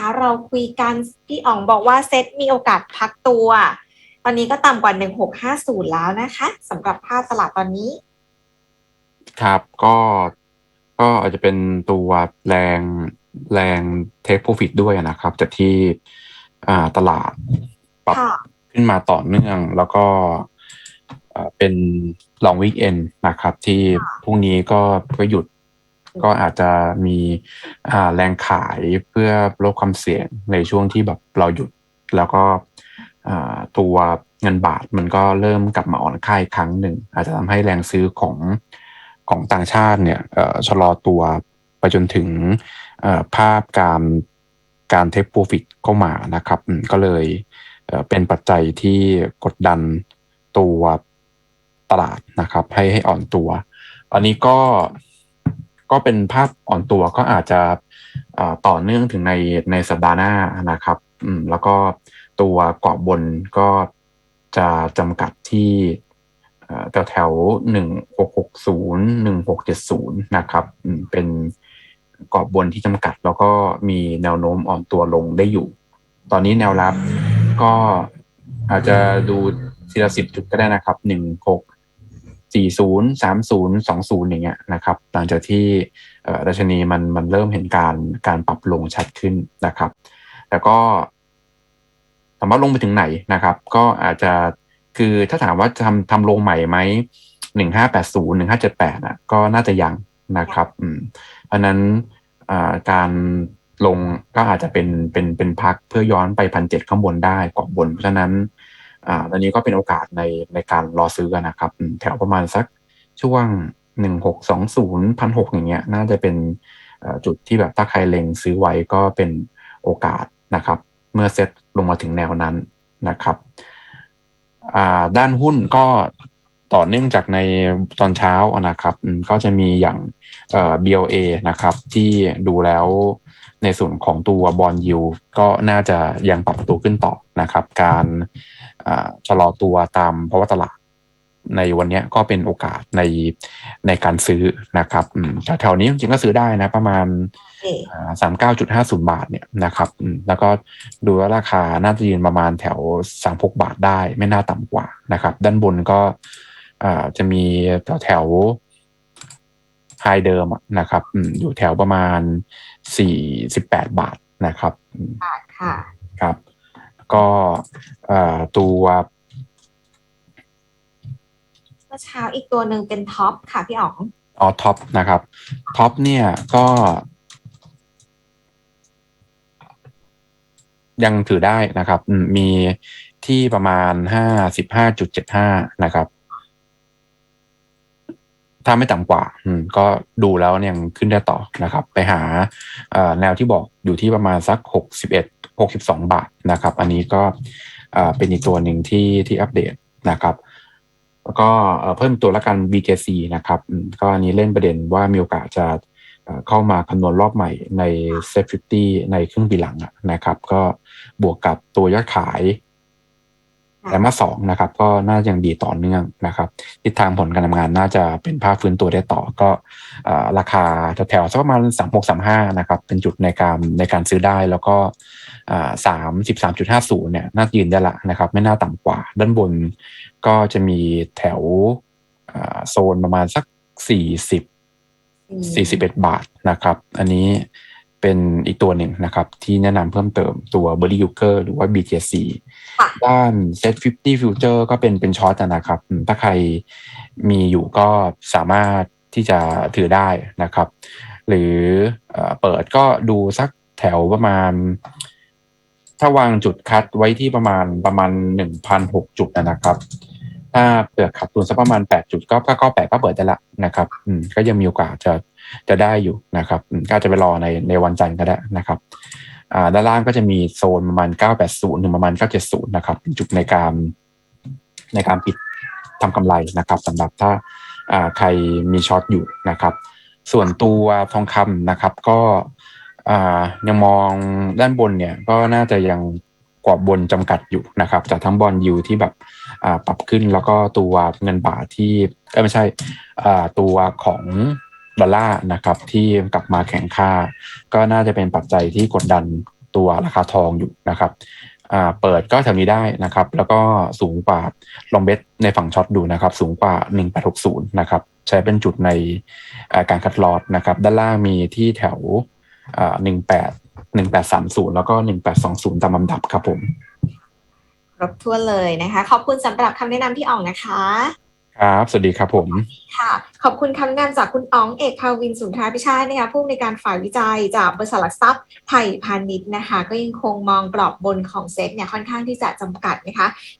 ช้าเราคุยกันพี่อ๋องบอกว่าเซ็ตมีโอกาสพักตัว ตอนนี้ก็ต่ำกว่า 1650 แล้วนะคะสำหรับภาพตลาดตอนนี้ ครับก็ก็อาจจะเป็นตัวแรงแรงเทคโปรฟิตด้วยนะครับจากที่อ่าตลาดปรับค่ะขึ้นมาต่อเนื่อง แล้วก็อ่าเป็นลองวิกเอนนะครับ ที่พรุ่งนี้ก็ก็หยุด ก็อาจจะมีแรงขายเพื่อลดความเสี่ยงในช่วงที่แบบเราหยุด แล้วก็ตัวเงินบาทมันก็เริ่มกลับมาอ่อนค่าอีกครั้งหนึ่ง อาจจะทำให้แรงซื้อของของต่างชาติเนี่ยชะลอตัวไปจนถึงภาพการการเทคโปรฟิตเข้ามานะครับ ก็เลยเป็นปัจจัยที่กดดันตัวตลาดนะครับ ให้ให้อ่อนตัว อันนี้ก็ ก็เป็นภาพอ่อนตัวก็อาจจะต่อเนื่องถึงในในสัปดาห์หน้านะครับอืมแล้วก็ตัวเกรอบนก็จะจำกัดที่แถวแถวหนึ่งหกหกศูนย์หนึ่งหกเจ็ดศูนย์นะครับเป็นกรอบบนที่จำกัด แล้วก็มีแนวโน้มอ่อนตัวลงได้อยู่ ตอนนี้แนวรับก็อาจจะดูทีละสิบจุดก็ได้นะครับหนึ่งหก สี่ศูนย์สามศูนย์สองศูนย์อย่างเงี้ยนะครับ หลังจากที่ดัชนีมันมันเริ่มเห็นการการปรับลงชัดขึ้นนะครับ แล้วก็ถามว่าลงไปถึงไหนนะครับ ก็อาจจะคือถ้าถามว่าทำทำลงใหม่ไหมหนึ่งห้าแปดศูนย์หนึ่งห้าเจ็ดแปดอะก็น่าจะยังนะครับอืมเพราะนั้นการลงก็อาจจะเป็นเป็นเป็นพักเพื่อย้อนไปพันเจ็ดข้างบนได้กรอบบน เพราะฉะนั้น อ่าตอนนี้ก็เป็นโอกาสในในการรอซื้อนะครับ แถวประมาณสักช่วงหนึ่งหกสองศูนย์พันหกอย่างเงี้ย น่าจะเป็นจุดที่แบบถ้าใครเล็งซื้อไว้ก็เป็นโอกาสนะครับ เมื่อเซ็ตลงมาถึงแนวนั้นนะครับอ่าด้านหุ้นก็ ต่อเนื่องจากในตอนเช้านะครับอืมก็จะมีอย่างเอ่อ BLA นะครับ ที่ดูแล้วในส่วนของตัวบอลยูก็น่าจะยังปรับตัวขึ้นต่อนะครับ การอ่าชะลอตัวตามภาวะตลาดในวันเนี้ยก็เป็นโอกาสในในการซื้อนะครับอืมแถวๆนี้จริงๆก็ซื้อได้นะประมาณเอ่อสามเก้าจุดห้าศูนย์บาทเนี่ยนะครับอืมแล้วก็ดูว่าราคาน่าจะยืนประมาณแถวสามหกบาทได้ ไม่น่าต่ำกว่านะครับ ด้านบนก็ อ่าจะมีแถวแถวไฮเดิมอะนะครับอืมอยู่แถวประมาณสี่สิบแปดบาทนะครับอืมค่ะครับ ก็เอ่อตัวเมื่อเช้าอีกตัวหนึ่งเป็นท็อปค่ะพี่อ๋องออท็อปนะครับท็อปเนี่ยก็ยังถือได้นะครับอืมมีที่ประมาณห้าสิบห้าจุดเจ็ดห้านะครับ ถ้าไม่ต่ำกว่า อืม ก็ดูแล้วยังขึ้นได้ต่อนะครับ ไปหาแนวที่บอกอยู่ที่ประมาณสักหกสิบเอ็ดหกสิบสองบาทนะครับ อันนี้ก็เป็นอีกตัวหนึ่งที่ที่อัปเดตนะครับแล้วก็เพิ่มตัวละกัน BJC นะครับ ก็อันนี้เล่นประเด็นว่ามีโอกาสจะเข้ามาคำนวณรอบใหม่ใน s e t 50ในครึ่งปีหลังนะครับ ก็บวกกับตัวยอดขาย ไตรมาสสองนะครับ ก็น่าจะยังดีต่อเนื่องนะครับ ทิศทางผลการทำงานน่าจะเป็นภาพฟื้นตัวได้ต่อก็ราคาแถวๆสักประมาณสามหกสามห้านะครับ เป็นจุดในการในการซื้อได้แล้วก็สามสิบสามจุดห้าศูนย์เนี่ยน่ายืนได้ละนะครับ ไม่น่าต่ำกว่า ด้านบนก็จะมีแถวโซนประมาณสักสี่สิบสี่สิบเอ็ดบาทนะครับ อันนี้ เป็นอีกตัวหนึ่งนะครับ ที่แนะนำเพิ่มเติมตัว b e r r y u k e r หรือว่า BTC ค่ะด้าน Set 50 Future ก็เป็นเป็นช็อตนะครับอืมถ้าใครมีอยู่ก็สามารถที่จะถือได้นะครับ หรือเอ่อเปิดก็ดูสักแถวประมาณ ถ้าวางจุดคัดไว้ที่ประมาณประมาณหนึ่งพันหกจุดนะครับ ถ้าเปิดขัดทุนสักประมาณแปดจุดก็ก็ก็แปดก็เปิดได้ละนะครับอืมก็ยังมีโอกาสจะจะได้อยู่นะครับอืมก็อาจะไปรอในในวันจันทร์ก็ได้นะครับอ่าด้านล่างก็จะมีโซนประมาณ 980 ถึงประมาณ 970 นะครับจุดในการในการปิดทำกำไรนะครับสำหรับถ้าอ่าใครมีช็อตอยู่นะครับ ส่วนตัวทองคำนะครับ ก็อ่ายังมองด้านบนเนี่ยก็น่าจะยังกรอบบนจำกัดอยู่นะครับจากทั้งบอลยูที่แบบ ปรับขึ้นแล้วก็ตัวเงินบาทที่ไม่ใช่อ่าตัวของดอลลาร์นะครับที่กลับมาแข็งค่า ก็น่าจะเป็นปัจจัยที่กดดันตัวราคาทองอยู่นะครับอ่าเปิดก็แถวนี้ได้นะครับ แล้วก็สูงกว่าลองเบสในฝั่งช็อตดูนะครับ สูงกว่า 1860 นะครับ ใช้เป็นจุดในการคัดลอตนะครับ ด้านล่างมีที่แถวอ่า18 1830 แล้วก็ 1820 ตามลำดับครับผม ครบถ้วนเลยนะคะ ขอบคุณสำหรับคำแนะนำพี่อ๋องนะคะ ครับ สวัสดีครับผม ค่ะ ขอบคุณคำแนะนำจากคุณอ๋องเอกภาวินสุนทราพิชาตินะคะผู้อำนวยการฝ่ายวิจัยจากบริษัทหลักทรัพย์ไทยพาณิชย์นะคะ ก็ยังคงมองกรอบบนของเซ็ตเนี่ยค่อนข้างที่จะจำกัดนะคะ